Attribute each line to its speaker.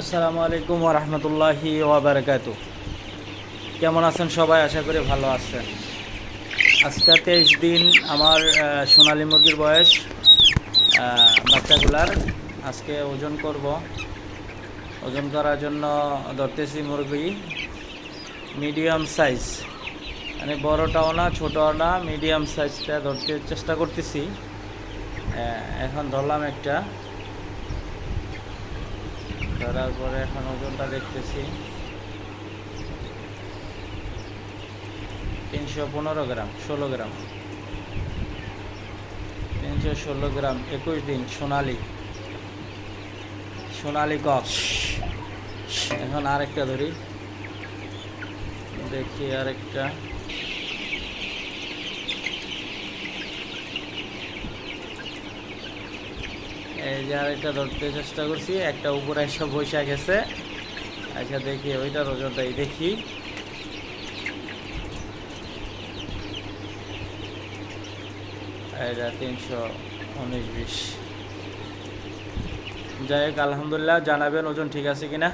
Speaker 1: আসসালামু আলাইকুম রহমতুল্লাহি ওয়াবারকাত কেমন আছেন সবাই? আশা করি ভালো আছেন। আজকে তেইশ দিন আমার সোনালী মুরগির বয়স বাচ্চাগুলার। আজকে ওজন করব। ওজন করার জন্য ধরতেছি মুরগি মিডিয়াম সাইজ। মানে বড়টাও না, ছোটও না, মিডিয়াম সাইজটা ধরতে চেষ্টা করতেছি। এখন ধরলাম একটা। ধরার পরে এখন ওজনটা দেখতেছি। তিনশো পনেরো গ্রাম, ষোলো গ্রাম। তিনশো ষোলো গ্রাম, একুশ দিন, সোনালি। সোনালি কক এখন আরেকটা ধরি। দেখি আরেকটা। এই যে আরেকটা ধরতে চেষ্টা করছি, একটা উপরে এসে বৈশা গেছে। আচ্ছা দেখি, ওইটার ওজনটাই দেখি। এটা তিনশো উনিশ বিশ। যাই হোক, আলহামদুলিল্লাহ, জানাবেন ওজন ঠিক আছে কিনা।